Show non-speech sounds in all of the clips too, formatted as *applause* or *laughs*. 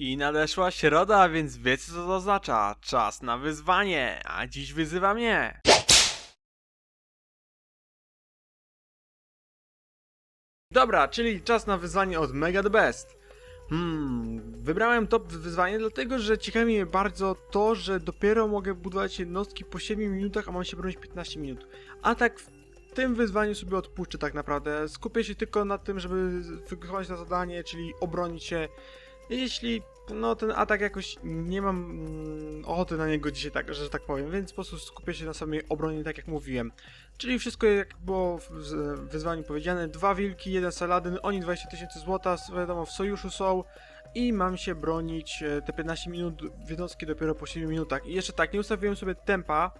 I nadeszła środa, więc wiecie co to oznacza. Czas na wyzwanie, a dziś wyzywa mnie. Dobra, czyli czas na wyzwanie od Mega the Best. Hmm, wybrałem to wyzwanie dlatego, że ciekawi mnie bardzo to, że dopiero mogę budować jednostki po 7 minutach, a mam się bronić 15 minut. A tak w tym wyzwaniu sobie odpuszczę tak naprawdę. Skupię się tylko na tym, żeby wykonać to zadanie, czyli obronić się. Jeśli no ten atak jakoś nie mam mm, ochoty na niego dzisiaj, tak, że tak powiem, więc po prostu skupię się na samej obronie, tak jak mówiłem. Czyli wszystko jak było w wyzwaniu powiedziane, dwa wilki, jeden saladyn, oni 20 tysięcy złota, wiadomo w sojuszu są i mam się bronić e, te 15 minut jednostki dopiero po 7 minutach. I jeszcze tak, nie ustawiłem sobie tempa,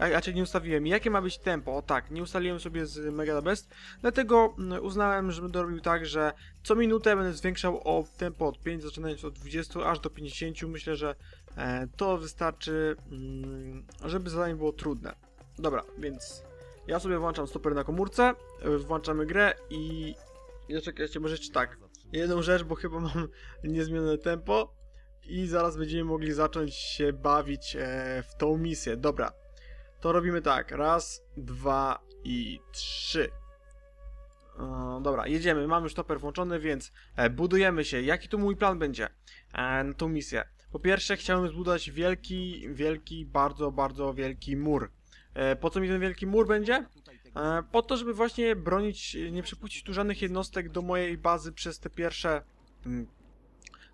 a raczej nie ustawiłem. Jakie ma być tempo? O tak, nie ustaliłem sobie z Mega Best, dlatego mm, uznałem, że będę robił tak, że co minutę będę zwiększał o tempo od 5, zaczynając od 20 aż do 50. Myślę, że e, to wystarczy, mm, żeby zadanie było trudne. Dobra, więc ja sobie włączam stoper na komórce, e, włączamy grę i jeszcze czekajcie, może jeszcze tak. Jedną rzecz, bo chyba mam *laughs* niezmienione tempo i zaraz będziemy mogli zacząć się bawić e, w tą misję. Dobra, to robimy tak. Raz, dwa i trzy. E, dobra, jedziemy. Mamy już toper włączony, więc e, budujemy się. Jaki tu mój plan będzie e, na tą misję? Po pierwsze, chciałem zbudować wielki, wielki, bardzo, bardzo wielki mur. E, po co mi ten wielki mur będzie? E, po to, żeby właśnie bronić, nie przepuścić tu żadnych jednostek do mojej bazy przez te pierwsze mm,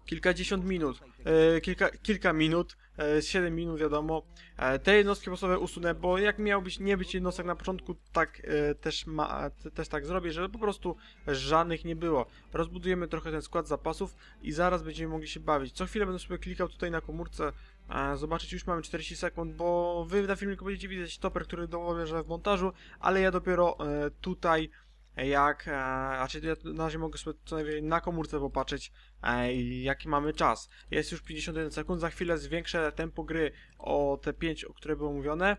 kilkadziesiąt minut, e, kilka, kilka minut, 7 minut wiadomo. E, te jednostki podstawowe usunę, bo jak miał być, nie być jednostek na początku, tak e, też, ma, te, też tak zrobię, żeby po prostu żadnych nie było. Rozbudujemy trochę ten skład zapasów i zaraz będziemy mogli się bawić. Co chwilę będę sobie klikał tutaj na komórce, e, zobaczyć już mamy 40 sekund, bo wy na filmiku będziecie widzieć stoper, który dołożę w montażu, ale ja dopiero e, tutaj jak, e, znaczy ja na razie mogę sobie co najwyżej na komórce popatrzeć, e, jaki mamy czas. Jest już 51 sekund, za chwilę zwiększę tempo gry o te 5, o które było mówione,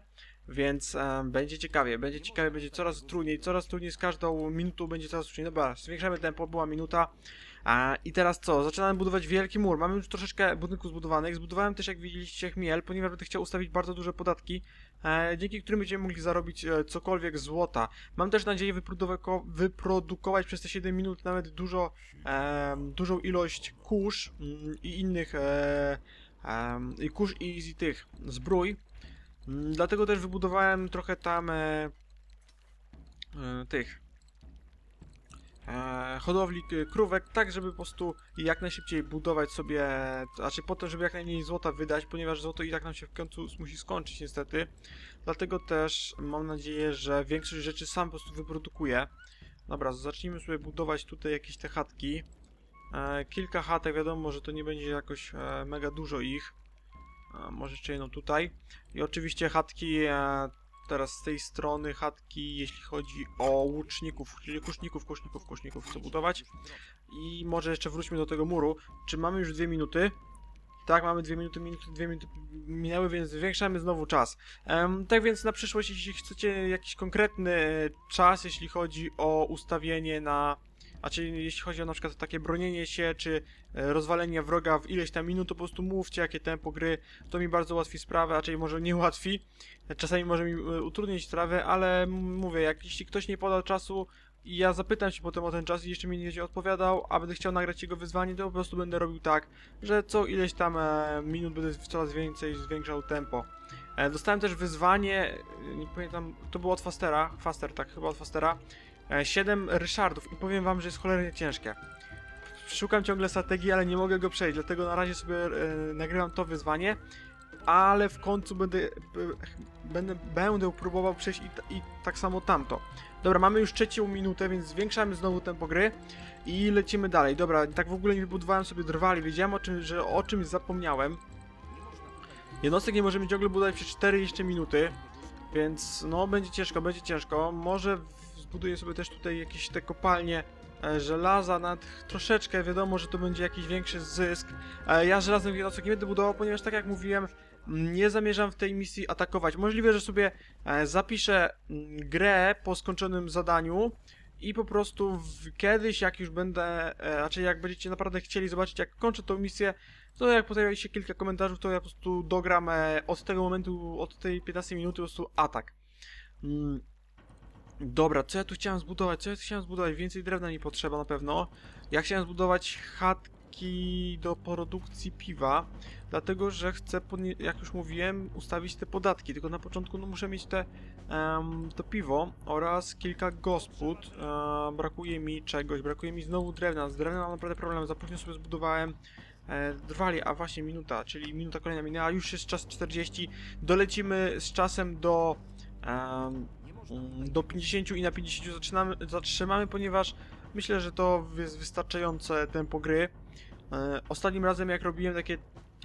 więc e, będzie ciekawie, będzie ciekawie, będzie coraz trudniej, coraz trudniej z każdą minutą będzie coraz trudniej. Dobra, zwiększamy tempo, była minuta. E, I teraz co? Zaczynamy budować wielki mur. Mamy już troszeczkę budynków zbudowanych. Zbudowałem też, jak widzieliście, chmiel, ponieważ będę chciał ustawić bardzo duże podatki, e, dzięki którym będziemy mogli zarobić e, cokolwiek złota. Mam też nadzieję wyprodukować przez te 7 minut nawet dużo, e, dużą ilość kurz mm, i innych e, i kurz i z tych zbrój. Mm, Dlatego też wybudowałem trochę tam e, e, tych e, hodowli krówek, tak żeby po prostu jak najszybciej budować sobie, znaczy to, żeby jak najmniej złota wydać, ponieważ złoto i tak nam się w końcu musi skończyć niestety. Dlatego też mam nadzieję, że większość rzeczy sam po prostu wyprodukuję. Dobra, zacznijmy sobie budować tutaj jakieś te chatki. E, kilka chatek, wiadomo, że to nie będzie jakoś e, mega dużo ich. Może jeszcze jedną tutaj. I oczywiście chatki teraz z tej strony chatki, jeśli chodzi o łuczników, czyli kuszników, kuszników, kuszników chcę budować. I może jeszcze wróćmy do tego muru. Czy mamy już dwie minuty? Tak, mamy dwie minuty, minuty dwie minuty minęły, więc zwiększamy znowu czas. Em, tak więc na przyszłość, jeśli chcecie jakiś konkretny e, czas, jeśli chodzi o ustawienie na... A czyli jeśli chodzi o na przykład takie bronienie się, czy e, rozwalenie wroga w ileś tam minut, to po prostu mówcie jakie tempo gry, to mi bardzo ułatwi sprawę, czyli może nie ułatwi, czasami może mi e, utrudnić sprawę, ale mówię, jak jeśli ktoś nie podał czasu i ja zapytam się potem o ten czas i jeszcze mi nie będzie odpowiadał, a będę chciał nagrać jego wyzwanie, to po prostu będę robił tak, że co ileś tam e, minut będę coraz więcej zwiększał tempo. E, dostałem też wyzwanie, e, nie pamiętam, to było od Fastera, Faster, tak, chyba od Fastera, 7 Ryszardów i powiem wam, że jest cholernie ciężkie. Szukam ciągle strategii, ale nie mogę go przejść, dlatego na razie sobie e, nagrywam to wyzwanie, ale w końcu będę, e, będę, będę próbował przejść i, i tak samo tamto. Dobra, mamy już trzecią minutę, więc zwiększamy znowu tempo gry i lecimy dalej. Dobra, tak w ogóle nie wybudowałem sobie drwali, wiedziałem o czym, że o czymś zapomniałem. Jednostek nie możemy ciągle budować przez 4 jeszcze minuty, więc no będzie ciężko, będzie ciężko. Może zbuduję sobie też tutaj jakieś te kopalnie e, żelaza nad troszeczkę, wiadomo, że to będzie jakiś większy zysk. E, ja żelaznych jednostek nie będę budował, ponieważ tak jak mówiłem, nie zamierzam w tej misji atakować. Możliwe, że sobie e, zapiszę mm, grę po skończonym zadaniu i po prostu kiedyś, jak już będę, znaczy jak będziecie naprawdę chcieli zobaczyć, jak kończę tą misję, to jak pojawi się kilka komentarzy, to ja po prostu dogram od tego momentu, od tej 15 minuty po prostu atak. Dobra, co ja tu chciałem zbudować? Co ja tu chciałem zbudować? Więcej drewna mi potrzeba na pewno. Ja chciałem zbudować chatki do produkcji piwa, dlatego że chcę, jak już mówiłem, ustawić te podatki. Tylko na początku no, muszę mieć te em, to piwo oraz kilka gospod. E, brakuje mi czegoś, brakuje mi znowu drewna. Z drewnem mam naprawdę problem. Za późno sobie zbudowałem e, drwali, a właśnie minuta, czyli minuta kolejna minęła, już jest czas 40. Dolecimy z czasem do mm, do 50 i na 50 zaczynamy, zatrzymamy, ponieważ myślę, że to jest wystarczające tempo gry. E, ostatnim razem jak robiłem takie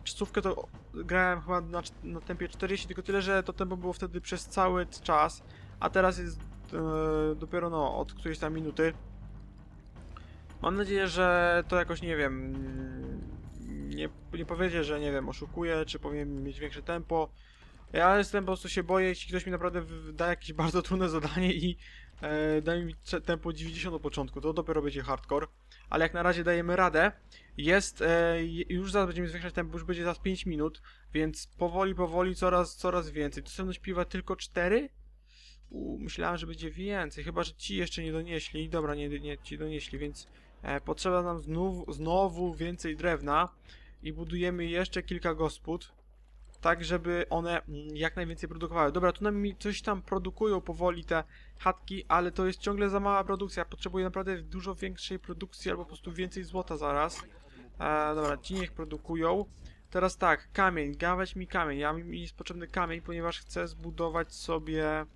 czasówkę, to grałem chyba na, na tempie 40, tylko tyle, że to tempo było wtedy przez cały czas, a teraz jest e, dopiero no od którejś tam minuty. Mam nadzieję, że to jakoś nie wiem. Nie, nie powiedzie, że nie wiem, oszukuję, czy powinien mieć większe tempo. Ja jestem po prostu się boję, jeśli ktoś mi naprawdę da jakieś bardzo trudne zadanie i e, da mi tempo 90 od początku, to dopiero będzie hardcore. Ale jak na razie dajemy radę. Jest, e, już zaraz będziemy zwiększać tempo, już będzie za 5 minut, więc powoli, powoli, coraz, coraz więcej. Dostępność piwa tylko 4? U, myślałem, że będzie więcej, chyba, że ci jeszcze nie donieśli. Dobra, nie, nie ci donieśli, więc e, potrzeba nam znów, znowu więcej drewna i budujemy jeszcze kilka gospod tak żeby one mm, jak najwięcej produkowały. Dobra, tu nam coś tam produkują powoli te chatki, ale to jest ciągle za mała produkcja. Potrzebuję naprawdę dużo większej produkcji albo po prostu więcej złota zaraz. E, dobra, ci niech produkują. Teraz tak, kamień, gawać mi kamień. Ja mi jest potrzebny kamień, ponieważ chcę zbudować sobie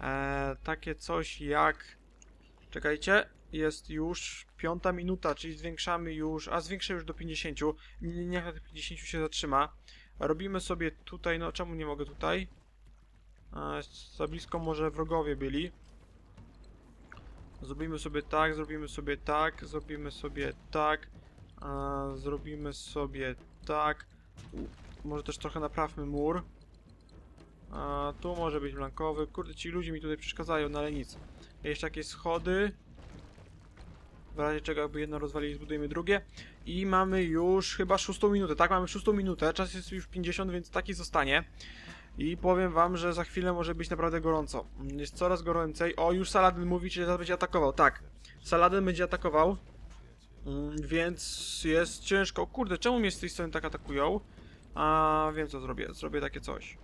e, takie coś jak. Czekajcie, jest już piąta minuta, czyli zwiększamy już, a zwiększę już do 50. Nie- Niech na tych 50 się zatrzyma. Robimy sobie tutaj, no czemu nie mogę tutaj? E, za blisko może wrogowie byli. Zrobimy sobie tak, zrobimy sobie tak, zrobimy sobie tak, e, zrobimy sobie tak. U, może też trochę naprawmy mur. E, tu może być blankowy. Kurde, ci ludzie mi tutaj przeszkadzają, no ale nic. Jeszcze jakieś schody. W razie czego jakby jedno rozwalili, zbudujemy drugie. I mamy już chyba szóstą minutę, tak? Mamy szóstą minutę, czas jest już 50, więc taki zostanie. I powiem wam, że za chwilę może być naprawdę gorąco. Jest coraz goręcej. O, już Saladin mówi, że zaraz będzie atakował. Tak, Saladin będzie atakował. Mm, Więc jest ciężko. Kurde, czemu mnie z tej strony tak atakują? A wiem co zrobię. Zrobię takie coś.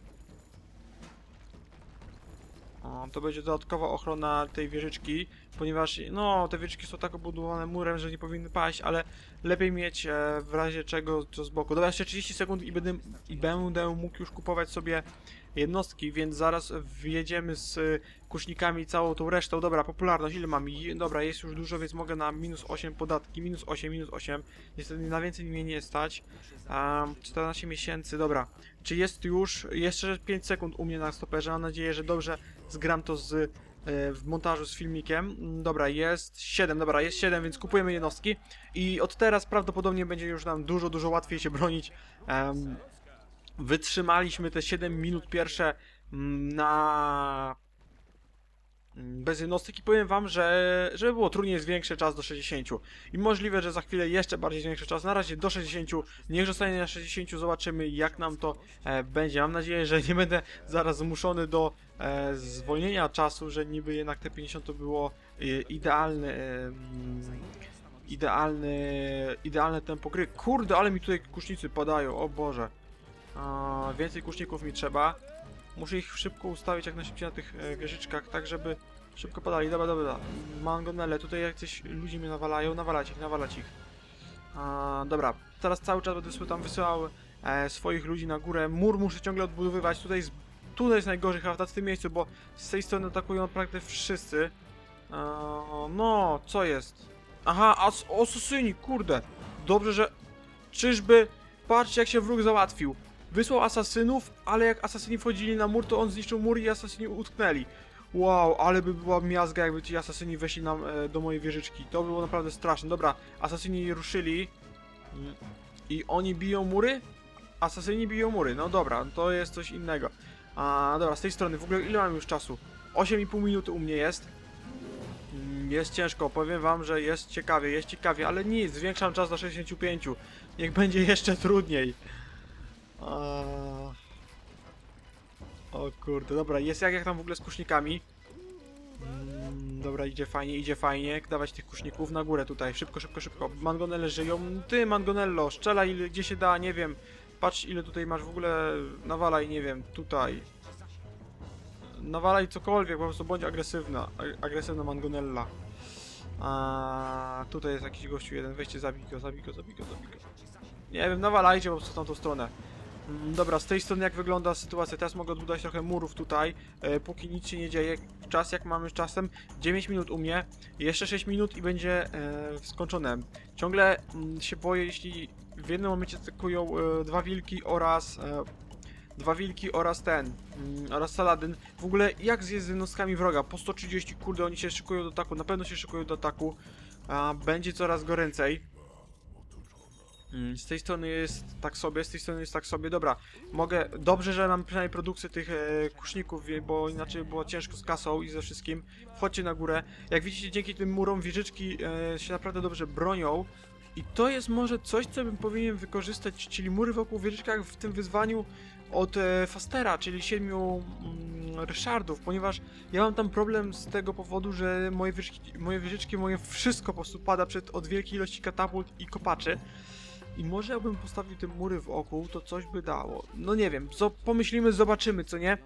To będzie dodatkowa ochrona tej wieżyczki, ponieważ no te wieżyczki są tak obudowane murem, że nie powinny paść, ale lepiej mieć e, w razie czego to z boku. Dobra, jeszcze 30 sekund i będę, i będę mógł już kupować sobie jednostki, więc zaraz wjedziemy z kusznikami całą tą resztą. Dobra, popularność, ile mam? Dobra, jest już dużo, więc mogę na minus 8 podatki, minus 8, minus 8. Niestety na więcej mnie nie stać. Um, 14 miesięcy, dobra. Czy jest już, jeszcze 5 sekund u mnie na stoperze, mam nadzieję, że dobrze zgram to z e, w montażu z filmikiem. Dobra, jest 7, dobra, jest 7, więc kupujemy jednostki i od teraz prawdopodobnie będzie już nam dużo, dużo łatwiej się bronić. Em, wytrzymaliśmy te 7 minut pierwsze mm, na mm, bez jednostek i powiem wam, że żeby było trudniej zwiększę czas do 60 i możliwe, że za chwilę jeszcze bardziej zwiększę czas, na razie do 60, niech zostanie na 60, zobaczymy jak nam to e, będzie. Mam nadzieję, że nie będę zaraz zmuszony do e, zwolnienia czasu, że niby jednak te 50 to było e, idealne e, mm, idealne idealne tempo gry. Kurde, ale mi tutaj kusznicy padają, o Boże. Więcej kuszników mi trzeba. Muszę ich szybko ustawić jak najszybciej na tych e, wieżyczkach, tak żeby szybko padali. Dobra, dobra. Mangonele, tutaj jak coś ludzi mnie nawalają, nawalać ich, nawalać ich. Dobra, teraz cały czas będę tam wysyłał e, swoich ludzi na górę. Mur muszę ciągle odbudowywać. Tutaj tutaj jest najgorzej chyba w tym miejscu, bo z tej strony atakują praktycznie wszyscy. No, co jest? Aha, as asasyni, kurde. Dobrze, że... Czyżby... Patrzcie jak się wróg załatwił. Wysłał asasynów, ale jak asasyni wchodzili na mur, to on zniszczył mur i asasyni utknęli. Wow, ale by była miazga, jakby ci asasyni weszli nam e, do mojej wieżyczki. To było naprawdę straszne. Dobra, asasyni ruszyli. I oni biją mury? Asasyni biją mury. No dobra, to jest coś innego. A dobra, z tej strony, w ogóle ile mam już czasu? 8,5 minuty u mnie jest. Mm, Jest ciężko, powiem wam, że jest ciekawie, jest ciekawie, ale nic, zwiększam czas do 65. Niech będzie jeszcze trudniej. O kurde, dobra, jest jak, jak tam w ogóle z kusznikami. Mm, dobra, idzie fajnie, idzie fajnie. Dawać tych kuszników na górę tutaj, szybko, szybko, szybko. Mangonele żyją. Ty, Mangonello, ile, gdzie się da, nie wiem. Patrz ile tutaj masz w ogóle, nawalaj, nie wiem, tutaj. Nawalaj cokolwiek, po prostu bądź agresywna, ag- agresywna Mangonella. A tutaj jest jakiś gościu jeden, weźcie, zabij go, zabij go, zabij go, zabij go. Nie wiem, nawalajcie po prostu w tamtą stronę. Mm, Dobra, z tej strony jak wygląda sytuacja? Teraz mogę odbudować trochę murów tutaj, e, póki nic się nie dzieje. Czas jak mamy czasem, 9 minut u mnie, jeszcze 6 minut i będzie e, skończone. Ciągle mm, się boję, jeśli w jednym momencie atakują e, dwa wilki oraz e, dwa wilki oraz ten mm, oraz saladyn. W ogóle jak z jednostkami wroga? Po 130, kurde, oni się szykują do ataku, na pewno się szykują do ataku. A, będzie coraz goręcej. Mm, Z tej strony jest tak sobie, z tej strony jest tak sobie. Dobra, mogę. Dobrze, że mam przynajmniej produkcję tych e, kuszników, bo inaczej było ciężko z kasą i ze wszystkim. Wchodźcie na górę. Jak widzicie, dzięki tym murom wieżyczki e, się naprawdę dobrze bronią. I to jest może coś, co bym powinien wykorzystać, czyli mury wokół wieżyczkach w tym wyzwaniu od e, Fastera, czyli siedmiu mm, Ryszardów, ponieważ ja mam tam problem z tego powodu, że moje wieżyczki, moje wieżyczki, moje wszystko po prostu pada przed od wielkiej ilości katapult i kopaczy. I może jakbym postawił te mury wokół, to coś by dało. No nie wiem, co pomyślimy, zobaczymy, co nie?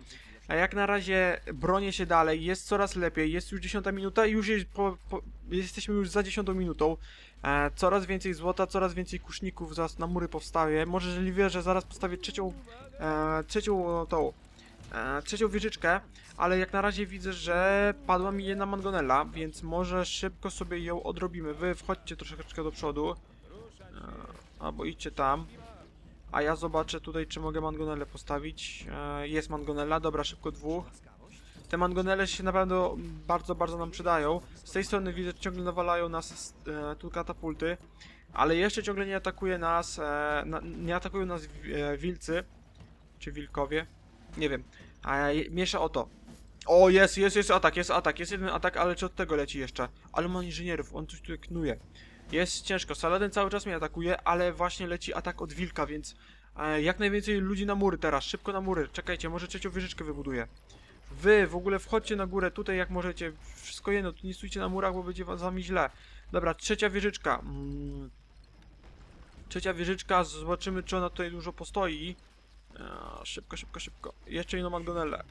A jak na razie bronię się dalej, jest coraz lepiej, jest już 10 minuta i już jest po, po, jesteśmy już za 10 minutą. E, coraz więcej złota, coraz więcej kuszników zaraz na mury powstaje. Możliwe, że zaraz postawię trzecią, e, trzecią tą, e, trzecią wieżyczkę, ale jak na razie widzę, że padła mi jedna mangonella, więc może szybko sobie ją odrobimy. Wy wchodźcie troszeczkę do przodu. E, albo idźcie tam. A ja zobaczę tutaj, czy mogę mangonelę postawić. E, jest mangonella, dobra, szybko dwóch. Te mangonele się naprawdę bardzo, bardzo nam przydają. Z tej strony widzę, ciągle nawalają nas e, tu katapulty. Ale jeszcze ciągle nie atakuje nas, e, na, nie atakują nas e, wilcy. Czy wilkowie? Nie wiem. Je- miesza o to. O, jest, jest, jest atak, jest atak, jest jeden atak, ale czy od tego leci jeszcze? Ale ma inżynierów, on coś tutaj knuje. Jest ciężko. Saladin cały czas mnie atakuje, ale właśnie leci atak od wilka, więc e, jak najwięcej ludzi na mury teraz. Szybko na mury. Czekajcie, może trzecią wieżyczkę wybuduję. Wy w ogóle wchodźcie na górę tutaj jak możecie. Wszystko jedno, tu nie stójcie na murach, bo będzie wam źle. Dobra, trzecia wieżyczka. Mm. Trzecia wieżyczka, zobaczymy czy ona tutaj dużo postoi. E, szybko, szybko, szybko. Jeszcze jedną Magdonellę.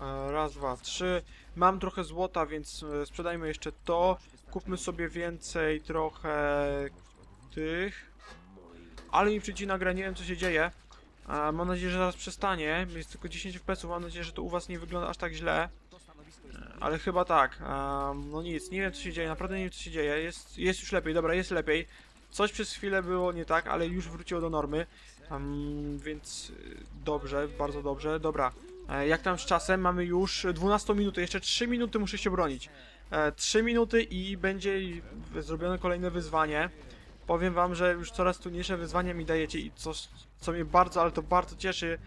E, Raz, dwa, trzy. Mam trochę złota, więc e, sprzedajmy jeszcze to. Kupmy sobie więcej trochę tych. Ale mi przycina gra, nie wiem co się dzieje. A, mam nadzieję, że zaraz przestanie. Jest tylko 10 FPS, mam nadzieję, że to u was nie wygląda aż tak źle. E, Ale chyba tak. No nic, nie wiem co się dzieje, naprawdę nie wiem co się dzieje. Jest, jest już lepiej, dobra, jest lepiej. Coś przez chwilę było nie tak, ale już wróciło do normy. Em, więc dobrze, bardzo dobrze. Dobra, e, jak tam z czasem? Mamy już 12 minut, jeszcze 3 minuty muszę się bronić. E, 3 minuty i będzie zrobione kolejne wyzwanie. Powiem wam, że już coraz trudniejsze wyzwania mi dajecie i coś, co mnie bardzo, ale to bardzo cieszy.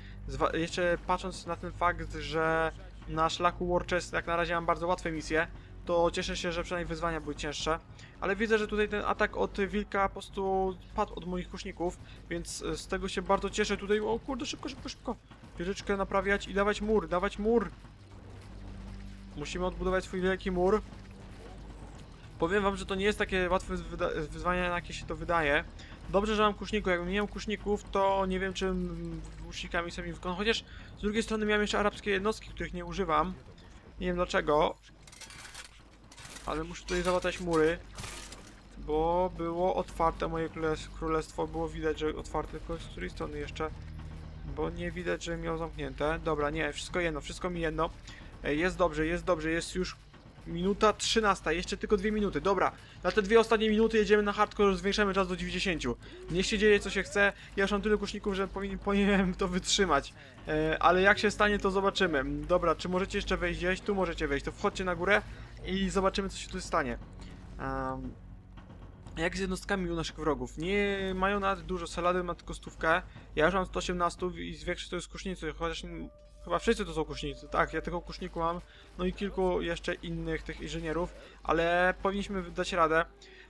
Jeszcze patrząc na ten fakt, że na szlaku War Chest jak na razie mam bardzo łatwe misje, to cieszę się, że przynajmniej wyzwania były cięższe. Ale widzę, że tutaj ten atak od wilka po prostu padł od moich kuszników, więc e, z tego się bardzo cieszę. Tutaj, o kurde, szybko, szybko, szybko. Wieżyczkę naprawiać i dawać mur, dawać mur. Musimy odbudować swój wielki mur. Powiem wam, że to nie jest takie łatwe wyzwanie, jakie się to wydaje. Dobrze, że mam kuszników. Jakbym nie miał kuszników, to nie wiem, czym kusznikami sobie wykonał. Chociaż z drugiej strony miałem jeszcze arabskie jednostki, których nie używam. Nie wiem dlaczego. Ale muszę tutaj załatać mury. Bo było otwarte moje królestw- królestwo. Było widać, że otwarte. Tylko z której strony jeszcze? Bo nie widać, że miał zamknięte. Dobra, nie, wszystko jedno, wszystko mi jedno. E, Jest dobrze, jest dobrze, jest już minuta 13, jeszcze tylko dwie minuty. Dobra, na te dwie ostatnie minuty jedziemy na hardcore, zwiększamy czas do 90. Niech się dzieje co się chce. Ja już mam tyle kuszników, że powinien, powinienem to wytrzymać. E, ale jak się stanie, to zobaczymy. Dobra, czy możecie jeszcze wejść gdzieś? Tu możecie wejść, to wchodźcie na górę i zobaczymy co się tu stanie. Um, jak z jednostkami u naszych wrogów? Nie mają nawet dużo, Salady ma tylko stówkę. Ja już mam 118 i zwiększę to z kusznicy, chociaż Chyba wszyscy to są kusznicy. Tak, ja tego kuszniku mam. No i kilku jeszcze innych tych inżynierów, ale powinniśmy dać radę.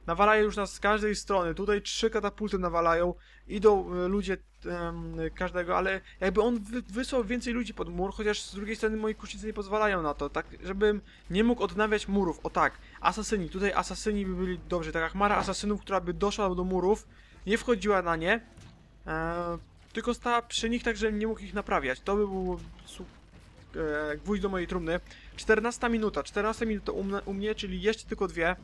Nawalają już nas z każdej strony. Tutaj trzy katapulty nawalają. Idą e, ludzie każdego, ale jakby on wy, wysłał więcej ludzi pod mur, chociaż z drugiej strony moi kusznicy nie pozwalają na to, tak, żebym nie mógł odnawiać murów. O tak, asasyni. Tutaj asasyni by byli dobrzy. Taka chmara asasynów, która by doszła do murów, nie wchodziła na nie, e, tylko stała przy nich tak, żebym nie mógł ich naprawiać. To by był e, gwóźdź do mojej trumny. 14 minuta, 14 minuta u mnie, czyli jeszcze tylko dwie.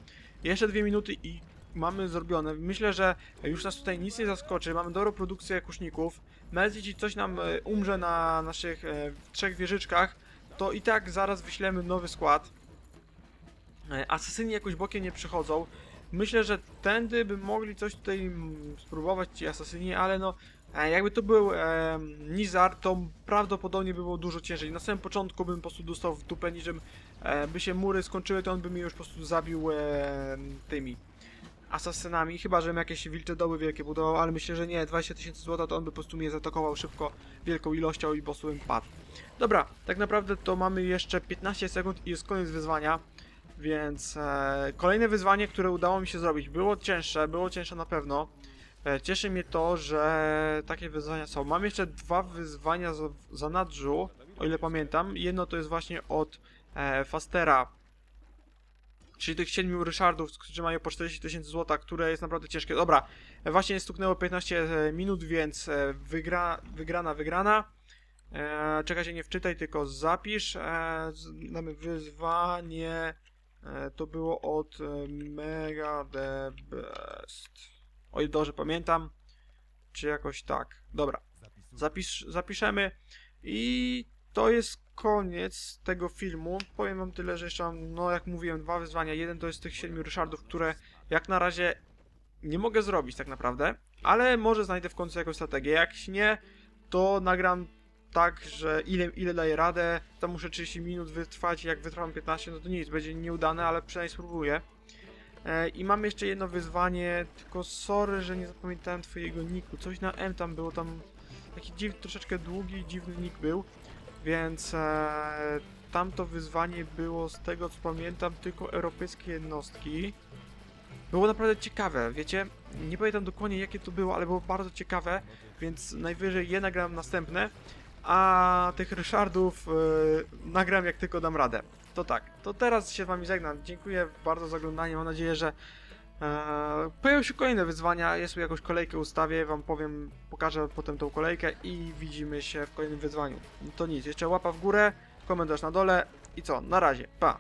Jeszcze dwie minuty i mamy zrobione. Myślę, że już nas tutaj nic nie zaskoczy. Mamy dobrą produkcję kuszników. Nawet coś nam e, umrze na naszych e, trzech wieżyczkach, to i tak zaraz wyślemy nowy skład. E, Asesyni jakoś bokiem nie przychodzą. Myślę, że tędy by mogli coś tutaj mm, spróbować ci asasyni, ale no jakby to był e, Nizar, to prawdopodobnie by było dużo ciężej. Na samym początku bym po prostu dostał w dupę, niczym e, by się mury skończyły, to on by mnie już po prostu zabił e, tymi asasynami. Chyba, żebym jakieś wilcze doły wielkie budował, ale myślę, że nie. 20 tysięcy złota to on by po prostu mnie zaatakował szybko, wielką ilością i po prostu bym padł. Dobra, tak naprawdę to mamy jeszcze 15 sekund i jest koniec wyzwania. Więc e, kolejne wyzwanie, które udało mi się zrobić, było cięższe, było cięższe na pewno. E, cieszy mnie to, że takie wyzwania są. Mam jeszcze dwa wyzwania za, za o ile pamiętam. Jedno to jest właśnie od e, Fastera, czyli tych siedmiu Ryszardów, którzy mają po 40 tysięcy złota, które jest naprawdę ciężkie. Dobra, e, właśnie stuknęło 15 minut, więc e, wygra, wygrana, wygrana. E, czekajcie, nie wczytaj, tylko zapisz. E, damy wyzwanie. E, to było od e, Mega the Best. O ile dobrze pamiętam. Czy jakoś tak. Dobra. Zapisz, zapiszemy. I to jest koniec tego filmu. Powiem wam tyle, że jeszcze mam, no jak mówiłem, dwa wyzwania. Jeden to jest tych siedmiu Ryszardów, które jak na razie nie mogę zrobić tak naprawdę. Ale może znajdę w końcu jakąś strategię. Jak nie, to nagram tak, że ile, ile daję radę, tam muszę 30 minut wytrwać, jak wytrwam 15, no to nic, będzie nieudane, ale przynajmniej spróbuję. E, I mam jeszcze jedno wyzwanie, tylko sorry, że nie zapamiętałem twojego niku, coś na M tam było, tam taki dziw, troszeczkę długi, dziwny nick był, więc e, tamto wyzwanie było, z tego co pamiętam, tylko europejskie jednostki. Było naprawdę ciekawe, wiecie, nie pamiętam dokładnie jakie to było, ale było bardzo ciekawe, więc najwyżej je nagram następne, a tych Ryszardów yy, nagram jak tylko dam radę. To tak, to teraz się z wami żegnam. Dziękuję bardzo za oglądanie. Mam nadzieję, że e, pojawią się kolejne wyzwania. Ja sobie jakąś kolejkę ustawię, wam powiem, pokażę potem tą kolejkę i widzimy się w kolejnym wyzwaniu. To nic, jeszcze łapa w górę, komentarz na dole i co, na razie, pa!